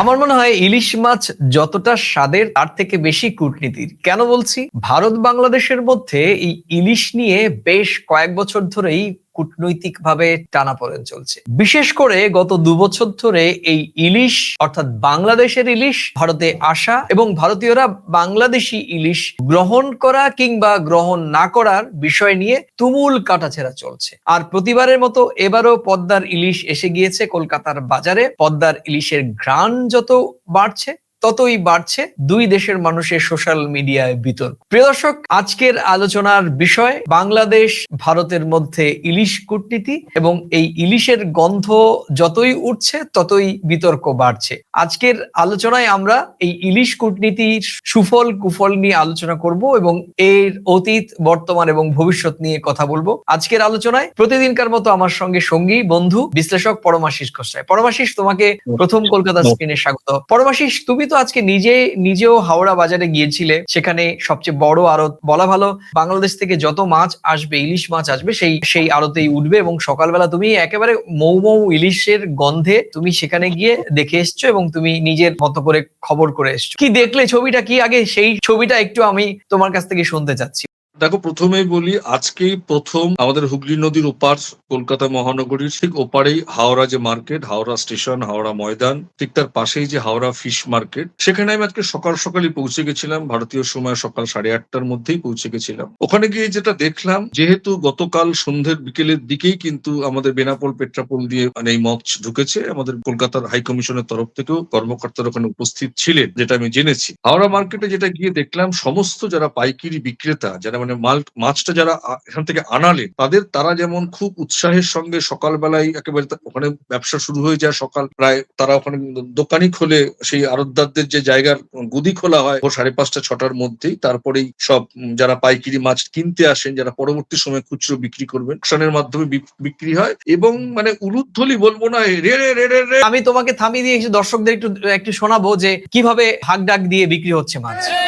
আমার মনে হয় ইলিশ মাছ যতটা স্বাদের, তার থেকে বেশি কূটনীতির। কেন বলছি? ভারত বাংলাদেশের মধ্যে এই ইলিশ নিয়ে বেশ কয়েক বছর ধরেই কূটনৈতিক ভাবে টানাপোড়েন চলছে। বিশেষ করে গত দু বছর ধরে এই ইলিশ, অর্থাৎ বাংলাদেশের ইলিশ, ভারতে আসা এবং ভারতীয়রা বাংলাদেশি ইলিশ গ্রহণ করা কিংবা গ্রহণ না করার বিষয় নিয়ে তুমুল কাটাছেড়া চলছে। আর প্রতিবারের মতো এবারও পদ্মার ইলিশ এসে গিয়েছে কলকাতার বাজারে। পদ্মার ইলিশের ঘ্রাণ যত বাড়ছে ততই বাড়ছে দুই দেশের মানুষের সোশ্যাল মিডিয়ায় বিতর্ক। প্রিয় দর্শক আজকের আলোচনার বিষয় বাংলাদেশ ভারতের মধ্যে ইলিশ কূটনীতি এবং এই ইলিশের গন্ধ যতই উঠছে ততই বিতর্ক বাড়ছে। আজকের আলোচনায় আমরা এই ইলিশ কূটনীতির সুফল কুফল নিয়ে আলোচনা করব এবং এর অতীত বর্তমান এবং ভবিষ্যৎ নিয়ে কথা বলব। আজকের আলোচনায় প্রতিদিনকার মতো আমার সঙ্গে সঙ্গী বন্ধু বিশ্লেষক পরমাশিস ঘোষায় পরমাশিস তোমাকে প্রথম কলকাতা স্ক্রিনে স্বাগত। পরমাশিস তুমি তো আজকে নিজে, নিজেও হাওড়া বাজারে গিয়েছিলে। সেখানে সবচেয়ে বড় আড়ত, বলা ভালো, বাংলাদেশ থেকে যত মাছ আসবে, ইলিশ মাছ আসবে, সেই সেই আড়তেই উঠবে এবং সকালবেলা তুমি একেবারে মৌ মৌ ইলিশের গন্ধে তুমি সেখানে গিয়ে দেখে এসছো এবং তুমি নিজের মতো করে খবর করে এসছো। কি দেখলে ছবিটা, কি আগে সেই ছবিটা একটু আমি তোমার কাছ থেকে শুনতে চাচ্ছি। দেখো, প্রথমেই বলি, আজকেই প্রথম আমাদের হুগলি নদীর ওপার কলকাতা মহানগরীর ঠিক ওপারেই হাওড়া যে মার্কেট, হাওড়া স্টেশন, হাওড়া ময়দান, ঠিক তার পাশেই যে হাওড়া ফিশ মার্কেট, সেখানে আমি আজকে সকাল সকালই পৌঁছে গেছিলাম, ভারতীয় সময় সকাল সাড়ে আটটার মধ্যেই পৌঁছে গেছিলাম। ওখানে গিয়ে যেটা দেখলাম, যেহেতু গতকাল সন্ধ্যের বিকেলের দিকেই কিন্তু আমাদের বেনাপোল পেট্রাপোল দিয়ে মানে এই মঞ্চ ঢুকেছে, আমাদের কলকাতার হাই কমিশনের তরফ থেকেও কর্মকর্তারা ওখানে উপস্থিত ছিলেন, যেটা আমি জেনেছি। হাওড়া মার্কেটে যেটা গিয়ে দেখলাম, সমস্ত যারা পাইকারি বিক্রেতা, যারা মানে মাল, মাছটা যারা এখান থেকে আনালেন, তাদের তারা যেমন খুব উৎসাহের সঙ্গে সকালবেলায় একেবারে ওখানে ব্যবসা শুরু হয়ে যায় সকাল, প্রায় তারা ওখানে দোকানই খোলে, সেই আড়তদারদের যে জায়গার গুদি খোলা হয় ও সাড়ে পাঁচটা, ছটার মধ্যেই, তারপরেই সব যারা পাইকারি মাছ কিনতে আসেন, যারা পরবর্তী সময় খুচরো বিক্রি করবেন অকশনের মাধ্যমে বিক- বিক্রি হয় এবং মানে উলুধ্বলি বলব না রে রে রে রে রে। আমি তোমাকে থামিয়ে দিয়ে দর্শকদের একটু একটু শোনাবো যে কীভাবে হাক ডাক দিয়ে বিক্রি হচ্ছে মাছ।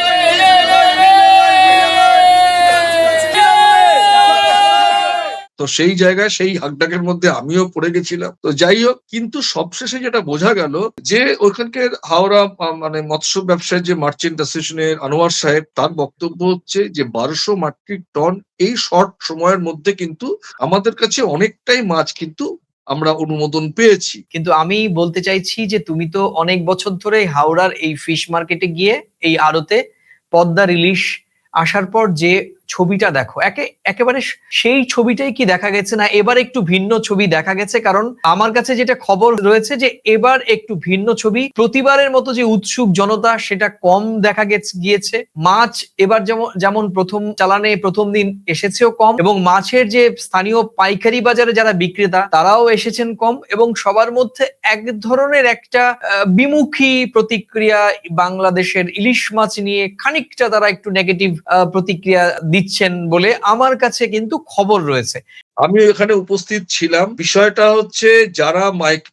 তো সেই জায়গায় সেই হাকডাকের মধ্যে আমিও পড়ে গেছিলাম। তো যাই হোক, কিন্তু সবশেষে যেটা বোঝা গেল যে ওইখানকার হাওড়া মানে মৎস্য ব্যবসায় যে মার্চেন্ট অ্যাসোসিয়েশনের আনোয়ার সাহেব, তার বক্তব্য হচ্ছে যে বারোশো মাট্রিক টন এই শর্ট সময়ের মধ্যে কিন্তু আমাদের কাছে অনেকটাই মাছ কিন্তু আমরা অনুমোদন পেয়েছি। কিন্তু আমি বলতে চাইছি যে তুমি তো অনেক বছর ধরে হাওড়ার এই ফিশ মার্কেটে গিয়ে এই আড়তে পদ্মা ইলিশ আসার পর যে ছবিটা দেখো। একে, একেবারে সেই ছবিটাই কি দেখা গেছে না এবার একটু ভিন্ন ছবি দেখা গেছে? কারণ আমার কাছে যেটা খবর রয়েছে যে এবার একটু ভিন্ন ছবি। প্রতিবারের মতো যে উৎসুক জনতা সেটা কম দেখা গিয়েছে। মাছ এবার যেমন যেমন প্রথম চালানে প্রথম দিন এসেছেও কম এবং মাছের যে স্থানীয় পাইকারি বাজারে যারা বিক্রেতা, তারাও এসেছেন কম এবং সবার মধ্যে এক ধরনের একটা বিমুখী প্রতিক্রিয়া বাংলাদেশের ইলিশ মাছ নিয়ে খানিকটা তারা একটু নেগেটিভ প্রতিক্রিয়া দিচ্ছেন বলে আমার কাছে কিন্তু খবর রয়েছে। আমি এখানে উপস্থিত ছিলাম। বিষয়টা হচ্ছে যারা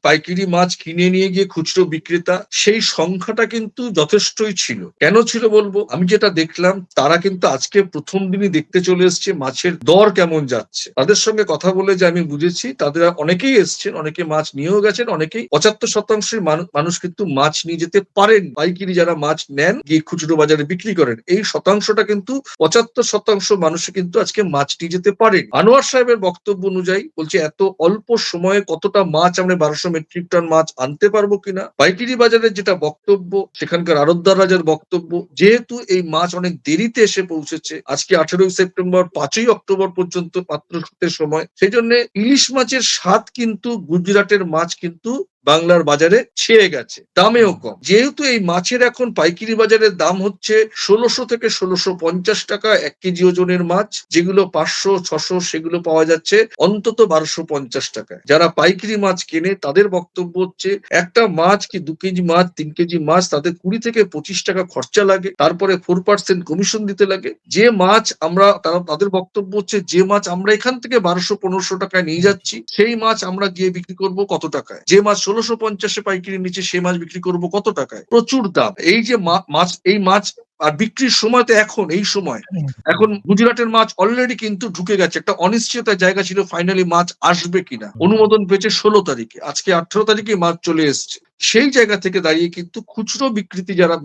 পাইকারি মাছ কিনে নিয়ে গিয়ে খুচরো বিক্রেতা, সেই সংখ্যাটা কিন্তু যথেষ্টই ছিল। কেন ছিল বলব? আমি যেটা দেখলাম, তারা কিন্তু আজকে প্রথম দিনই দেখতে চলে এসছে মাছের দর কেমন যাচ্ছে। তাদের সঙ্গে কথা বলে যে আমি বুঝেছি, তাদের অনেকেই এসছেন, অনেকে মাছ নিয়েও গেছেন, অনেকেই পঁচাত্তর শতাংশের মানুষ কিন্তু মাছ নিয়ে যেতে পারেন। পাইকারি যারা মাছ নেন, গিয়ে খুচরো বাজারে বিক্রি করেন, এই শতাংশটা কিন্তু পঁচাত্তর শতাংশ মানুষ কিন্তু আজকে মাছ নিয়ে যেতে পারেন। আনোয়ার সাহেবের অনুযায়ী বলছে, এত অল্প সময়ে কতটা মাছ আমরা বারোশো মেট্রিক টন মাছ আনতে পারব কিনা? পাইকারি বাজারের যেটা বক্তব্য, সেখানকার আরতদার রাজার বক্তব্য, যেহেতু এই মাছ অনেক দেরিতে এসে পৌঁছেছে, আজকে আঠেরোই সেপ্টেম্বর, পাঁচই অক্টোবর পর্যন্ত পাত্র সময় সেই জন্য ইলিশ মাছের স্বাদ কিন্তু, গুজরাটের মাছ কিন্তু বাংলার বাজারে ছেয়ে গেছে, দামেও কম। যেহেতু এই মাছের এখন পাইকারি বাজারের দাম হচ্ছে ষোলোশো থেকে ষোলোশো পঞ্চাশ টাকা এক কেজি ওজনের মাছ, যেগুলো পাঁচশো, ছশো সেগুলো পাওয়া যাচ্ছে অন্তত বারোশো পঞ্চাশ টাকায়। যারা পাইকারি মাছ কেনে, তাদের বক্তব্য হচ্ছে, একটা মাছ কি দু কেজি মাছ, তিন কেজি মাছ তাদের কুড়ি থেকে পঁচিশ টাকা খরচা লাগে, তারপরে ফোর পার্সেন্ট কমিশন দিতে লাগে। যে মাছ আমরা তারা তাদের বক্তব্য হচ্ছে, যে মাছ আমরা এখান থেকে বারোশো, পনেরোশো টাকায় নিয়ে যাচ্ছি, সেই মাছ আমরা গিয়ে বিক্রি করব কত টাকায়? যে মাছ ষোলোশো পঞ্চাশে পাইকারি নিচে সে মাছ বিক্রি করব কত টাকায়? প্রচুর দাম। এই যে মাছ, এই মাছ আর বিক্রির সময় তো এখন এই সময়। এখন গুজরাটের মাছ অলরেডি কিন্তু ঢুকে গেছে। একটা অনিশ্চয়তার জায়গা ছিল ফাইনালি মাছ আসবে কিনা। অনুমোদন পেয়েছে ষোলো তারিখে। আজকে আঠারো তারিখে মাছ চলে এসছে। সেই জায়গা থেকে দাঁড়িয়ে কিন্তু খুচরো বিক্রিতে যারা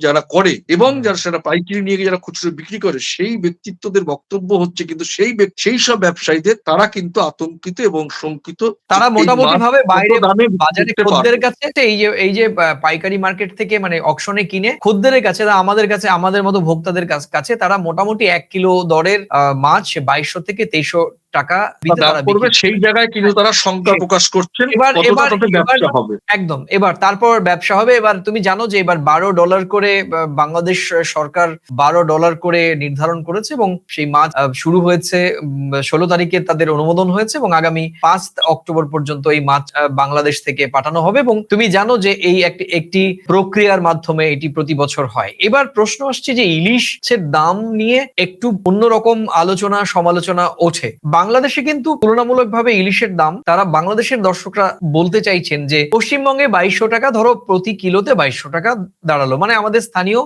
যারা করে এবং যারা সেটা পাইকারি নিয়ে যারা খুচরো বিক্রি করে সেই ব্যক্তিত্বদের বক্তব্য হচ্ছে কিন্তু সেই সেই সব ব্যবসায়ীদের তারা কিন্তু আতঙ্কিত এবং শঙ্কিত। তারা মোটামুটি ভাবে বাইরে বাজারে খদ্দের কাছে এই যে এই যে পাইকারি মার্কেট থেকে মানে অকশনে কিনে খদ্দের কাছে আমাদের কাছে আমাদের মতো ভোক্তাদের কাছ- কাছে তারা মোটামুটি এক কিলো দরের মাছ বাইশশো থেকে তেইশশো টাকা করবে সেই জায়গায় কিন্তু তারা শঙ্কা প্রকাশ করছেন এবার- এবার- ব্যবসা হবে। একদম এবার তারপর ব্যবসা হবে এবার তুমি জানো যে এবার বারো ডলার করে বাংলাদেশ সরকার বারো ডলার করে নির্ধারণ করেছে এবং সেই মাছ শুরু হয়েছে ষোলো তারিখে তাদের অনুমোদন হয়েছে এবং আগামী পাঁচ অক্টোবর পর্যন্ত এই মাছ বাংলাদেশ থেকে পাঠানো হবে এবং তুমি জানো যে এই একটি একটি প্রক্রিয়ার মাধ্যমে এটি প্রতি বছর হয়। এবার প্রশ্ন আসছে যে ইলিশের দাম নিয়ে একটু অন্যরকম আলোচনা সমালোচনা ওঠে। বাংলাদেশে কিন্তু তুলনামূলকভাবে ইলিশের দাম তারা বাংলাদেশের দর্শকরা বলতে চাইছেন যে পশ্চিমবঙ্গে বাইশশো টাকা ধরো প্রতি কিলোতে বাইশশো টাকা দাঁড়াল। মানে আমাদের স্থানীয়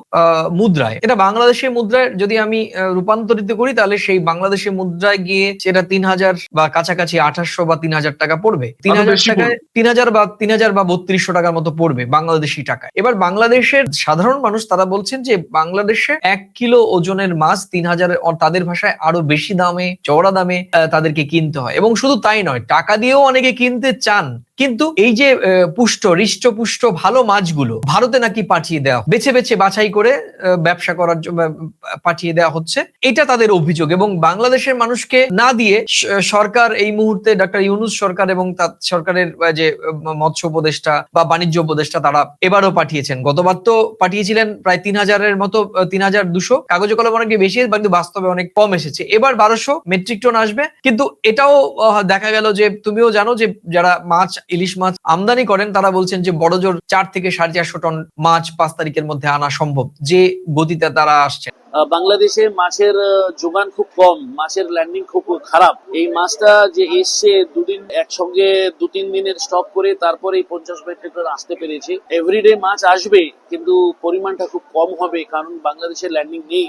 মুদ্রায়। এটা বাংলাদেশের মুদ্রায় যদি আমি রূপান্তরিত করি তাহলে সেই বাংলাদেশের মুদ্রায় গিয়ে সেটা তিন হাজার বা কাছাকাছি আঠাশশো বা তিন হাজার টাকা পড়বে। তিন হাজার টাকায় তিন হাজার বা তিন হাজার বা বত্রিশশো টাকার মতো পড়বে বাংলাদেশি টাকা এবার বাংলাদেশের সাধারণ মানুষ তারা বলছেন যে বাংলাদেশে এক কিলো ওজনের মাছ তিন হাজার তাদের ভাষায় আরও বেশি দামে চওড়া দামে তাদেরকে কিনতে হয়। এবং শুধু তাই নয় টাকা দিয়েও অনেকে কিনতে চান। কিন্তু এই যে পুষ্ট, হৃষ্টপুষ্ট, ভালো মাছগুলো ভারতে নাকি পাঠিয়ে দেওয়া বেছে বেছে বাছাই করে ব্যবসা করার জন্য পাঠিয়ে দেওয়া হচ্ছে। এটা তাদের অভিযোগ এবং বাংলাদেশের মানুষকে না দিয়ে সরকার এই মুহূর্তে ডক্টর ইউনুস সরকার এবং তার সরকারের যে মৎস্য উপদেষ্টা বা বাণিজ্য উপদেষ্টা তারা এবারও পাঠিয়েছেন। গতবার তো পাঠিয়েছিলেন প্রায় তিন হাজারের মতো তিন হাজার দুশো। কাগজে কলম অনেক বেশি, কিন্তু বাস্তবে অনেক কম এসেছে। এবার বারোশো মেট্রিক টন আসবে। কিন্তু এটাও দেখা গেল যে, তুমিও জানো যে, যারা মাছ ইলিশ মাছ আমদানি করেন তারা বলছেন যে বড় জোর চার থেকে সাড়ে চারশো টন মাছ পাঁচ তারিখের মধ্যে আনা সম্ভব যে গতিতে তারা আসছে বাংলাদেশে মাছের যোগান খুব কম মাছের ল্যান্ডিং খুব খারাপ। এই মাছটা যে এসছে দুদিন একসঙ্গে দু তিন দিনের স্টক করে তারপরে এই পঞ্চাশ মেট্রিক টন আসতে পেরেছে। এভরিডে মাছ আসবে কিন্তু পরিমাণটা খুব কম হবে কারণ বাংলাদেশে ল্যান্ডিং নেই।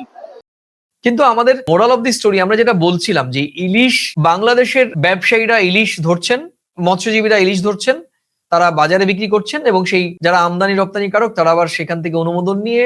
কিন্তু আমাদের মোরাল অফ দি স্টোরি আমরা যেটা বলছিলাম যে ইলিশ বাংলাদেশের ব্যবসায়ীরা ইলিশ ধরছেন মৎস্যজীবীরা ইলিশ ধরছেন, তারা বাজারে বিক্রি করছেন এবং সেই যারা আমদানি রপ্তানি কারক, তারা আবার সেখান থেকে অনুমোদন নিয়ে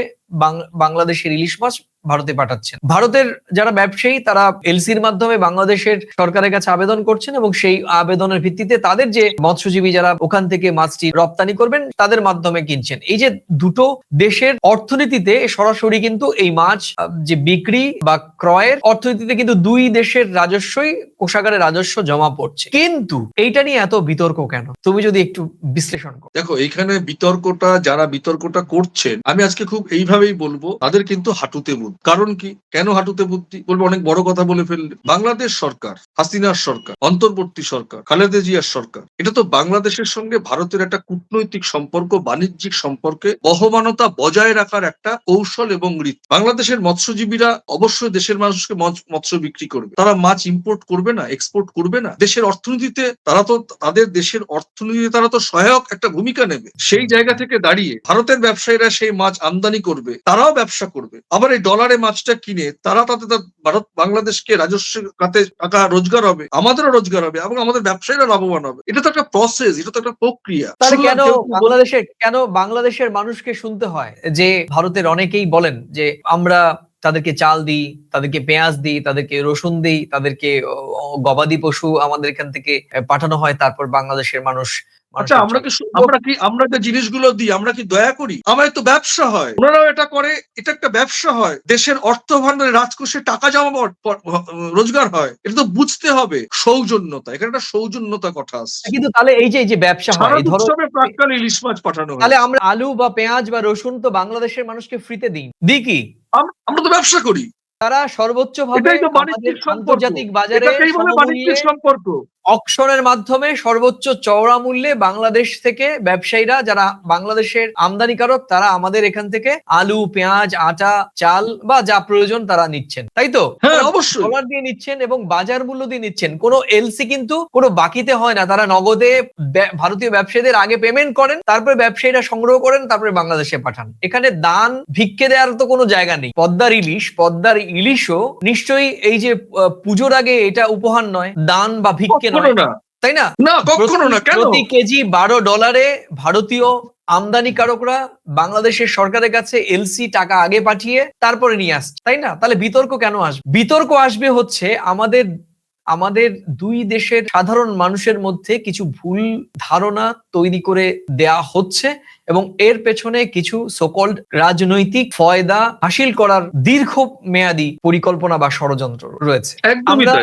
বাংলাদেশের ইলিশ মাছ ভারতে পাঠাচ্ছেন। ভারতের যারা ব্যবসায়ী, তারা এলসির মাধ্যমে বাংলাদেশের সরকারের কাছে আবেদন করছেন এবং সেই আবেদনের ভিত্তিতে তাদের যে মৎস্যজীবী যারা ওখান থেকে মাছটি রপ্তানি করবেন, তাদের মাধ্যমে কিনছেন। এই যে দুটো দেশের অর্থনীতিতে সরাসরি কিন্তু এই মাছ যে বিক্রি বা ক্রয়ের অর্থনীতিতে কিন্তু দুই দেশের রাজস্বই কোষাগারে রাজস্ব জমা পড়ছে। কিন্তু এইটা নিয়ে এত বিতর্ক কেন? তুমি যদি একটু বিশ্লেষণ করো। দেখো এইখানে বিতর্কটা, যারা বিতর্কটা করছেন, আমি আজকে খুব এইভাবেই বলব, তাদের কিন্তু হাঁটুতে বুদ্ধি কারণ কি? কেন হাঁটুতে বুদ্ধি? বলব, অনেক বড় কথা বলে ফেললে। বাংলাদেশ সরকার, হাসিনার সরকার, অন্তর্বর্তী সরকার, খালেদা জিয়ার সরকার, এটা তো বাংলাদেশের সঙ্গে ভারতের একটা কূটনৈতিক সম্পর্ক, বাণিজ্যিক সম্পর্কে বহমানতা বজায় রাখার একটা কৌশল এবং রীতি। বাংলাদেশের মৎস্যজীবীরা অবশ্যই দেশের মানুষকে মৎস- মৎস্য বিক্রি করবে। তারা মাছ ইম্পোর্ট করবে না এক্সপোর্ট করবে না। দেশের অর্থনীতিতে তারা তো, তাদের দেশের অর্থনীতিতে তারা তো সহায়ক একটা ভূমিকা নেবে। সেই জায়গা থেকে দাঁড়িয়ে ভারতের ব্যবসায়ীরা সেই মাছ আমদানি করবে, তারাও ব্যবসা করবে। আবার এই ডলারে মাছটা কিনে তারা তাতে ভারত বাংলাদেশকে রাজস্ব খাতে টাকা রোজগার হবে আমাদেরও রোজগার হবে এবং আমাদের ব্যবসায়ীরা লাভবান হবে। এটা তো একটা প্রসেস এটা তো একটা প্রক্রিয়া। তাহলে কেন বাংলাদেশের কেন বাংলাদেশের মানুষকে শুনতে হয় যে ভারতের অনেকেই বলেন যে আমরা তাদেরকে চাল দিই তাদেরকে পেঁয়াজ দিই তাদেরকে রসুন দিই তাদেরকে গবাদি পশু আমাদের এখান থেকে পাঠানো হয় তারপর বাংলাদেশের মানুষ আচ্ছা আমরা কি আমরা কি আমরা যে জিনিসগুলো দিই আমরা কি দয়া করি? আমার তো ব্যবসা হয়। ওনারাও এটা করে এটা একটা ব্যবসা হয়। দেশের অর্থ ভান্ডারে রাজকোষে টাকা জমা রোজগার হয়। এটা তো বুঝতে হবে সৌজন্যতা। এখানে একটা সৌজন্যতা কথা আসছে। কিন্তু তাহলে এই যে এই যে ব্যবসা হয় ধরো প্রাক্কালে ইলিশ মাছ পাঠানো তাহলে আমরা আলু বা পেঁয়াজ বা রসুন তো বাংলাদেশের মানুষকে ফ্রিতে দিই। দিই কি? আমরা তো ব্যবসা করি। তারা সর্বোচ্চ ভাবে আন্তর্জাতিক বাজারে সম্পর্ক। অকশনের মাধ্যমে সর্বোচ্চ চওড়া মূল্যে বাংলাদেশ থেকে ব্যবসায়ীরা যারা বাংলাদেশের আমদানিকারক তারা আমাদের এখান থেকে আলু পেঁয়াজ আটা চাল বা যা প্রয়োজন তারা নিচ্ছেন। তাই তো? হ্যাঁ অবশ্যই। ডলার দিয়ে নিচ্ছেন এবং বাজার মূল্য দিয়ে নিচ্ছেন। কোনো এলসি কিন্তু কোনো বাকিতে হয় না। তারা নগদে ভারতীয় ব্যবসায়ীদের আগে পেমেন্ট করেন তারপরে ব্যবসায়ীরা সংগ্রহ করেন তারপরে বাংলাদেশে পাঠান। এখানে দান ভিক্ষে দেওয়ার তো কোনো জায়গা নেই। পদ্মার ইলিশ পদ্মার ইলিশও নিশ্চয়ই এই যে পুজোর আগে এটা উপহার নয় দান বা ভিক্ষে কখনো না। তাই না? না কখনো না কেন? প্রতি কেজি বারো ডলারে ভারতীয় আমদানিকারকরা বাংলাদেশের সরকারের কাছে এলসি টাকা আগে পাঠিয়ে তারপরে নিয়ে আসছে। তাই না? তাহলে বিতর্ক কেন আসবে? বিতর্ক আসবে হচ্ছে আমাদের আমাদের দুই দেশের সাধারণ মানুষের মধ্যে কিছু ভুল ধারণা তৈরি করে দেয়া হচ্ছে এবং এর পেছনে কিছু সকল্ড রাজনৈতিক ফয়দা হাসিল করার দীর্ঘ মেয়াদী পরিকল্পনা বা ষড়যন্ত্র রয়েছে। আমরা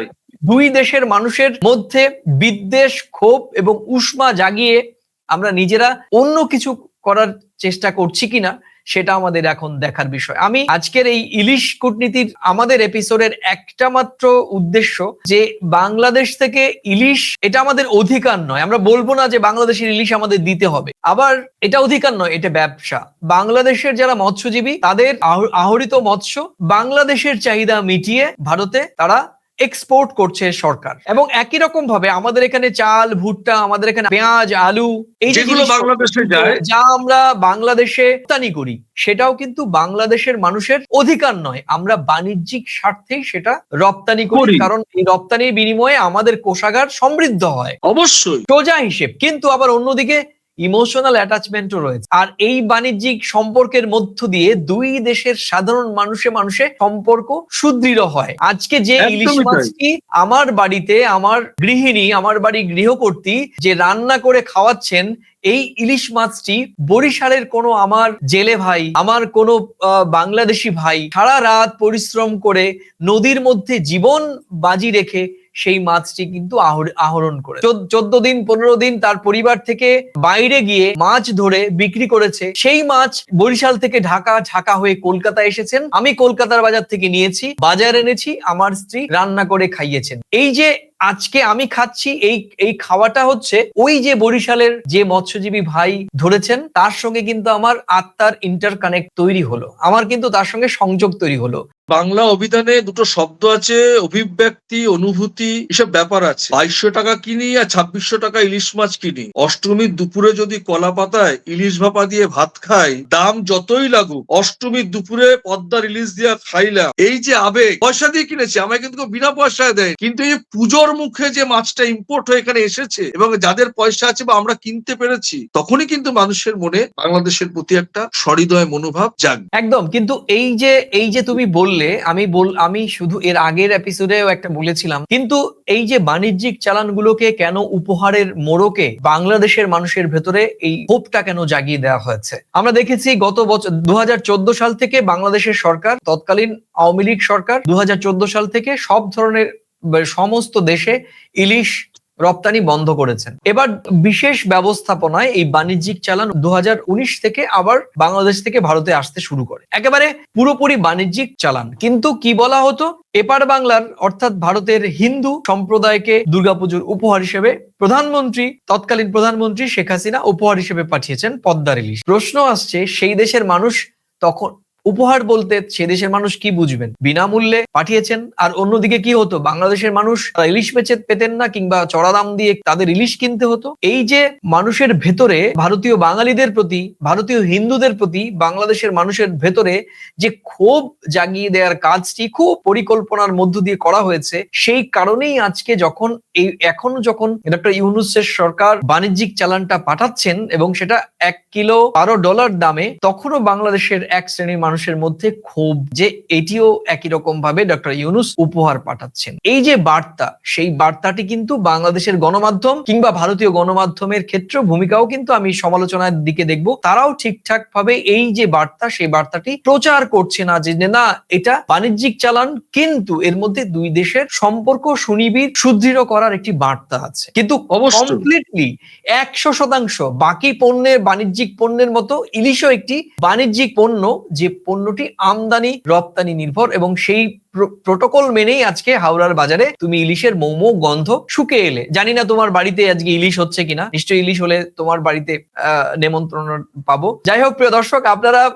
দুই দেশের মানুষের মধ্যে বিদ্বেষ, ক্ষোভ এবং উষ্মা জাগিয়ে আমরা নিজেরা অন্য কিছু করার চেষ্টা করছি কিনা সেটা আমাদের এখন দেখার বিষয়। আমি আজকের এই ইলিশ কূটনীতির আমাদের এপিসোডের একটা মাত্র উদ্দেশ্য যে বাংলাদেশ থেকে ইলিশ এটা আমাদের অধিকার নয়। আমরা বলব না যে বাংলাদেশের ইলিশ আমাদের দিতে হবে। আবার এটা অধিকার নয়, এটা ব্যবসা। বাংলাদেশের যারা মৎস্যজীবী তাদের আহরিত মৎস্য বাংলাদেশের চাহিদা মিটিয়ে ভারতে তারা এক্সপোর্ট করছে সরকার। এবং একই রকম ভাবে আমাদের এখানে চাল ভুট্টা আমাদের এখানে পেঁয়াজ আলু এই যেগুলো বাংলাদেশে যায়। যা আমরা বাংলাদেশে রপ্তানি করি সেটাও কিন্তু বাংলাদেশের মানুষের অধিকার নয়। আমরা বাণিজ্যিক স্বার্থেই সেটা রপ্তানি করি করি। কারণ এই রপ্তানির বিনিময়ে আমাদের কোষাগার সমৃদ্ধ হয়। অবশ্যই। সোজা হিসেব কিন্তু আবার অন্যদিকে ইমোশনাল অ্যাটাচমেন্টও রয়েছে আর এই বাণিজ্যিক সম্পর্কের মধ্য দিয়ে দুই দেশের সাধারণ মানুষে মানুষে সম্পর্ক সুদৃঢ় হয় আজকে যে ইলিশ। মাছটি আমার বাড়িতে আমার গৃহিণী আমার বাড়ি গৃহকর্ত্রী যে রান্না করে খাওয়াচ্ছেন এই ইলিশ মাছটি বরিশালের কোনো আমার জেলে ভাই আমার কোনো বাংলাদেশি ভাই সারা রাত পরিশ্রম করে নদীর মধ্যে জীবন বাজি রেখে সেই মাছটি কিন্তু আহর- আহরণ করে। চোদ্দ দিন, পনেরো দিন তার পরিবার থেকে বাইরে গিয়ে মাছ ধরে বিক্রি করেছে। সেই মাছ বরিশাল থেকে ঢাকা ঢাকা হয়ে কলকাতা এসেছেন। আমি কলকাতার বাজার থেকে নিয়েছি, বাজার এনেছি, আমার স্ত্রী রান্না করে খাইয়েছেন। এই যে আজকে আমি খাচ্ছি, এই এই খাওয়াটা হচ্ছে ওই যে বরিশালের যে মৎস্যজীবী ভাই ধরেছেন, তার সঙ্গে কিন্তু আমার আত্মার ইন্টার কানেক্ট তৈরি হলো। আমার কিন্তু তার সঙ্গে সংযোগ তৈরি হলো। বাংলা অভিধানে দুটো শব্দ আছে, অভিব্যক্তি, অনুভূতি, এসব ব্যাপার আছে। বাইশশো টাকা কিনি আর ছাব্বিশশো টাকা ইলিশ মাছ কিনি। অষ্টমীর দুপুরে যদি কলা পাতায় ইলিশ ভাপা দিয়ে ভাত খাই, দাম যতই লাগুক, অষ্টমীর দুপুরে পদ্মার ইলিশ দিয়ে খাইলাম। এই যে আবেগ, পয়সা দিয়ে কিনেছি, আমায় কিন্তু বিনা পয়সায় দেয় কিন্তু এই পুজোর মুখে যে মাছটা ইম্পোর্ট হয়ে এখানে এসেছে, এবং যাদের পয়সা আছে বা আমরা কিনতে পেরেছি, তখনই কিন্তু মানুষের মনে বাংলাদেশের প্রতি একটা সহৃদয় মনোভাব জাগবে। একদম, কিন্তু এই যে এই যে তুমি বললে আমি বল, আমি শুধু এর আগের এপিসোডেও একটা বলেছিলাম। কিন্তু এই যে বাণিজ্যিক চালানগুলোকে কেন উপহারের মোড়কে বাংলাদেশের মানুষের ভেতরে এই হোপটা কেন জাগিয়ে দেওয়া হয়েছে? আমরা দেখেছি গত বছর দু হাজার চোদ্দ সাল থেকে বাংলাদেশের সরকার, তৎকালীন আওয়ামী লীগ সরকার দু হাজার চোদ্দ সাল থেকে সব ধরনের সমস্ত দেশে ইলিশ রপ্তানি বন্ধ করেছেন। এবার বিশেষ ব্যবস্থাপনায় এই বাণিজ্যিক চালান দু হাজার উনিশ থেকে আবার বাংলাদেশ থেকে ভারতে আসতে শুরু করে। একেবারে পুরোপুরি বাণিজ্যিক চালান। কিন্তু কি বলা হতো? এপার বাংলার, অর্থাৎ ভারতের হিন্দু সম্প্রদায়কে দুর্গাপুজোর উপহার হিসেবে প্রধানমন্ত্রী, তৎকালীন প্রধানমন্ত্রী শেখ হাসিনা উপহার হিসেবে পাঠিয়েছেন পদ্মার ইলিশ। প্রশ্ন আসছে, সেই দেশের মানুষ তখন উপহার বলতে সে দেশের মানুষ কি বুঝবেন? বিনামূল্যে পাঠিয়েছেন, আর অন্যদিকে কি হতো? বাংলাদেশের মানুষ ইলিশ বেচে পেতেন না, কিংবা চড়া দাম দিয়ে তাদের ইলিশ কিনতে হতো? এই যে মানুষের ভেতরে ভারতীয় বাঙালিদের প্রতি, ভারতীয় হিন্দুদের প্রতি, বাংলাদেশের মানুষের ভেতরে যে ক্ষোভ জাগিয়ে দেওয়ার কাজটি খুব পরিকল্পনার মধ্য দিয়ে করা হয়েছে, সেই কারণেই আজকে যখন এই, এখন যখন ডক্টর ইউনুসের সরকার বাণিজ্যিক চালানটা পাঠাচ্ছেন এবং সেটা এক কিলো বারো ডলার দামে, তখনও বাংলাদেশের এক শ্রেণির মানুষের মধ্যে ক্ষোভ যে এটিও একই রকম ভাবে ডক্টর ইউনুস উপহার পাঠাচ্ছেন। এই যে বার্তা সেই বার্তাটি কিন্তু বাংলাদেশের গণমাধ্যম কিংবা ভারতীয় গণমাধ্যমের ক্ষেত্রে ভূমিকাও কিন্তু আমি সমালোচনার দিকে দেখব। তারাও ঠিকঠাক ভাবে এই যে বার্তা সেই বার্তাটি প্রচার করছে না যে না এটা বাণিজ্যিক চালান কিন্তু এর মধ্যে দুই দেশের সম্পর্ক সুনিবিড় সুদৃঢ় করার একটি বার্তা আছে। কিন্তু কমপ্লিটলি একশো শতাংশ বাকি পণ্যের বাণিজ্যিক পণ্যের মতো ইলিশও একটি বাণিজ্যিক পণ্য যে পণ্যটি আমদানি রপ্তানি নির্ভর এবং সেই প্রোটোকল মেনেই আজকে হাওড়ার বাজারে তুমি ইলিশের মোমো গন্ধ শুকে এলে। জানি না তোমার বাড়িতে আজকে ইলিশ হচ্ছে কিনা। নিশ্চয়ই ইলিশ হলে তোমার বাড়িতে নেমন্ত্রণ পাবো। যাই হোক প্রিয় দর্শক আপনারা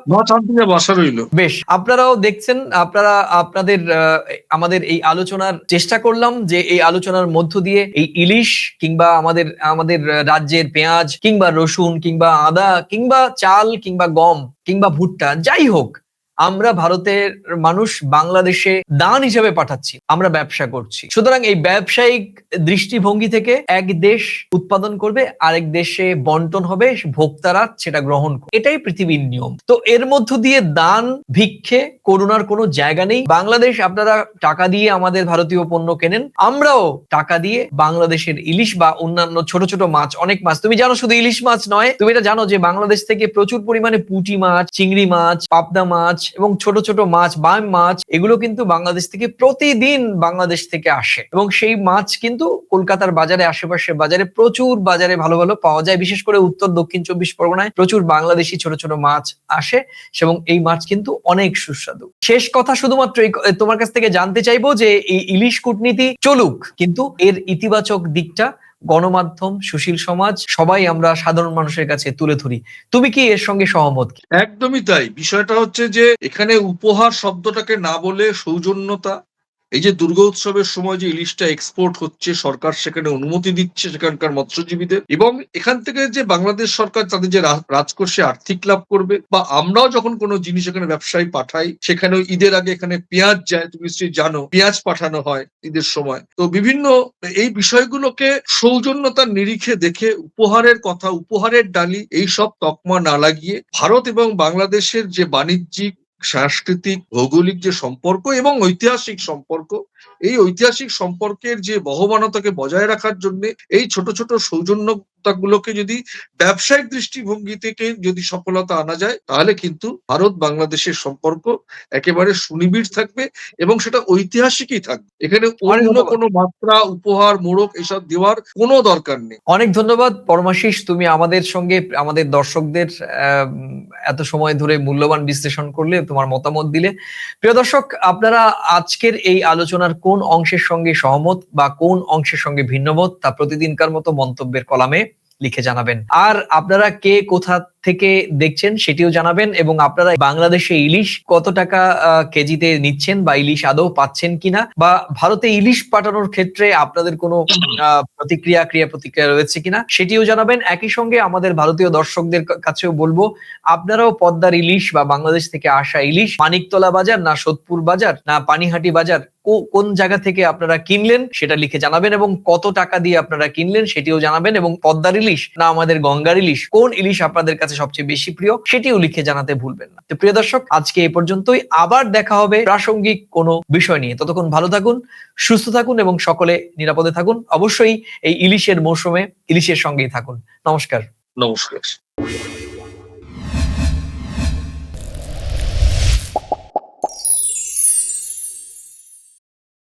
রইল। বেশ আপনারাও দেখছেন আপনারা আপনাদের আহ, আমাদের এই আলোচনার চেষ্টা করলাম যে এই আলোচনার মধ্য দিয়ে এই ইলিশ কিংবা আমাদের আমাদের রাজ্যের পেঁয়াজ কিংবা রসুন কিংবা আদা কিংবা চাল কিংবা গম কিংবা ভুট্টা যাই হোক আমরা ভারতের মানুষ বাংলাদেশে দান হিসেবে পাঠাচ্ছি, আমরা ব্যবসা করছি। সুতরাং এই ব্যবসায়িক দৃষ্টিভঙ্গি থেকে এক দেশ উৎপাদন করবে, আরেক দেশে বন্টন হবে, ভোক্তারা সেটা গ্রহণ করবে। এটাই পৃথিবীর নিয়ম। তো এর মধ্য দিয়ে দান, ভিক্ষে করোনার কোনো জায়গা নেই। বাংলাদেশ, আপনারা টাকা দিয়ে আমাদের ভারতীয় পণ্য কেনেন, আমরাও টাকা দিয়ে বাংলাদেশের ইলিশ বা অন্যান্য ছোট ছোট মাছ, অনেক মাছ। তুমি জানো শুধু ইলিশ মাছ নয়, তুমি এটা জানো যে বাংলাদেশ থেকে প্রচুর পরিমাণে পুঁটি মাছ, চিংড়ি মাছ, পাবদা মাছ এবং ছোট ছোট মাছ, বাম মাছ, এগুলো কিন্তু বাংলাদেশ থেকে প্রতিদিন বাংলাদেশ থেকে আসে। এবং সেই মাছ কিন্তু কলকাতার বাজারে আশেপাশে বাজারে প্রচুর বাজারে ভালো ভালো পাওয়া যায়। বিশেষ করে উত্তর, দক্ষিণ চব্বিশ পরগনায় প্রচুর বাংলাদেশি ছোট ছোট মাছ আসে এবং এই মাছ কিন্তু অনেক সুস্বাদু। শেষ কথা শুধুমাত্র তোমার কাছ থেকে জানতে চাইব যে এই ইলিশ কূটনীতি চলুক, কিন্তু এর ইতিবাচক দিকটা গণমাধ্যম, সুশীল সমাজ, সবাই আমরা সাধারণ মানুষের কাছে তুলে ধরি। তুমি কি এর সঙ্গে সহমত? একদমই তাই। বিষয়টা হচ্ছে যে এখানে উপহার শব্দটাকে না বলে সৌজন্যতা এই যে দুর্গা উৎসবের সময় যে ইলিশটা এক্সপোর্ট হচ্ছে, সরকার সেখানে অনুমতি দিচ্ছে সেখানকার মৎস্যজীবীদের এবং এখান থেকে যে বাংলাদেশ সরকার তাদের যে রাজকোষে আর্থিক লাভ করবে বা আমরাও যখন কোনো জিনিস এখানে ব্যবসায়ী পাঠাই সেখানে ঈদের আগে এখানে পেঁয়াজ যায়, তুমি নিশ্চয়ই জানো, পেঁয়াজ পাঠানো হয় ঈদের সময়। তো বিভিন্ন এই বিষয়গুলোকে সৌজন্যতার নিরিখে দেখে উপহারের কথা, উপহারের ডালি এই সব তকমা না লাগিয়ে ভারত এবং বাংলাদেশের যে বাণিজ্যিক সাংস্কৃতিক ভৌগোলিক যে সম্পর্ক এবং ঐতিহাসিক সম্পর্ক এই ঐতিহাসিক সম্পর্কের যে বহমানতাকে বজায় রাখার জন্য এই ছোট ছোট সৌজন্যতাগুলোকে যদি ব্যবসায়িক দৃষ্টিভঙ্গি থেকে যদি সফলতা আনা যায় তাহলে কিন্তু ভারত বাংলাদেশের সম্পর্ক একেবারে সুনিবিড় থাকবে এবং সেটা ঐতিহাসিকই থাকবে। এখানে অন্য। কোনো মাত্রা উপহার মোড়ক এসব দেওয়ার কোনো দরকার নেই। অনেক ধন্যবাদ পরমাশিস তুমি আমাদের সঙ্গে আমাদের দর্শকদের এত সময় ধরে মূল্যবান বিশ্লেষণ করলে তোমার মতামত দিলে। প্রিয় দর্শক আপনারা আজকের এই আলোচনার কোন অংশের সঙ্গে সহমত বা কোন অংশের সঙ্গে ভিন্নমত তা প্রতিদিনকার মতো মন্তব্যের কলামে লিখে জানাবেন। আর আপনারা কে, কোথা থেকে দেখছেন সেটিও জানাবেন এবং আপনারা বাংলাদেশে ইলিশ কত টাকা কেজিতে নিচ্ছেন বা ইলিশ আদৌ পাচ্ছেন কিনা বা ভারতে ইলিশ পাঠানোর ক্ষেত্রে আপনাদের কোনো প্রতিক্রিয়া ক্রিয়া প্রতিক্রিয়া রয়েছে কিনা সেটিও জানাবেন। একই সঙ্গে আমাদের ভারতীয় দর্শকদের কাছেও বলব, আপনারাও পদ্মার ইলিশ বা বাংলাদেশ থেকে আসা ইলিশ, মানিকতলা বাজার না সোদপুর বাজার না পানিহাটি বাজার কোন জায়গা থেকে আপনারা কিনলেন সেটা লিখে জানাবেন এবং কত টাকা দিয়ে আপনারা কিনলেন সেটিও জানাবেন এবং পদ্মার ইলিশ না আমাদের গঙ্গার ইলিশ, কোন ইলিশ আপনাদের কাছে সবচেয়ে বেশি প্রিয়, সেটিও লিখে জানাতে ভুলবেন না। তো প্রিয় দর্শক, আজকে এ পর্যন্তই। আবার দেখা হবে প্রাসঙ্গিক কোনো বিষয় নিয়ে। ততক্ষণ ভালো থাকুন, সুস্থ থাকুন এবং সকলে নিরাপদে থাকুন। অবশ্যই এই ইলিশের মৌসুমে ইলিশের সঙ্গেই থাকুন। নমস্কার। নমস্কার।